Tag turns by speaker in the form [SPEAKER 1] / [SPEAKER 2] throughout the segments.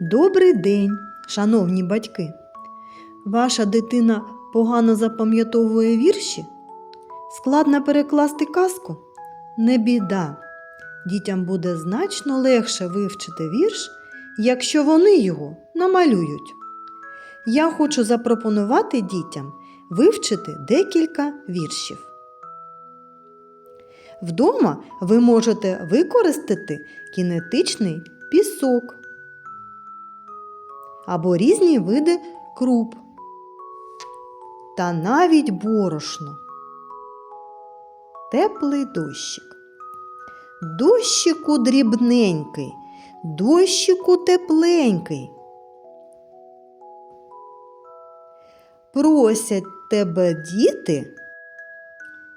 [SPEAKER 1] Добрий день, шановні батьки. Ваша дитина погано запам'ятовує вірші? Складно перекласти казку? Не біда. Дітям буде значно легше вивчити вірш, якщо вони його намалюють. Я хочу запропонувати дітям вивчити декілька віршів. Вдома ви можете використати кінетичний пісок або різні види круп та навіть борошно. Теплий дощик. Дощику дрібненький, дощику тепленький. Просять тебе діти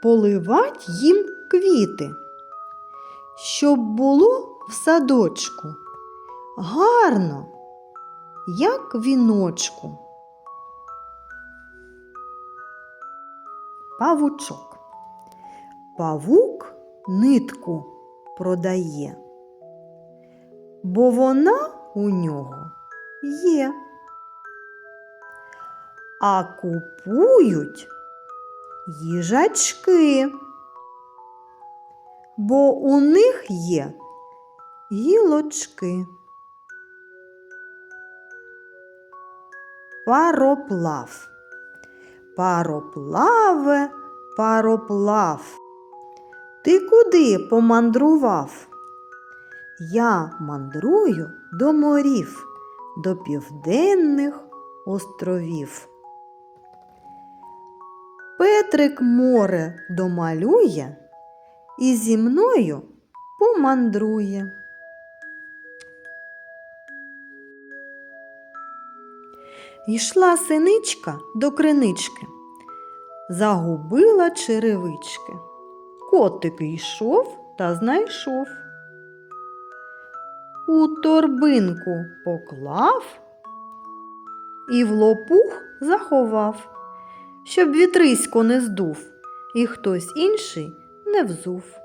[SPEAKER 1] поливать їм квіти, щоб було в садочку гарно, як віночку. Павучок. Павук нитку продає, бо вона у нього є. А купують їжачки, бо у них є гілочки. Пароплав. Пароплаве, пароплав. Ти куди помандрував? Я мандрую до морів, до південних островів. Петрик море домалює і зі мною помандрує. Йшла синичка до кринички, загубила черевички. Котик йшов та знайшов. У торбинку поклав і в лопух заховав, щоб вітрисько не здув, і хтось інший не взув.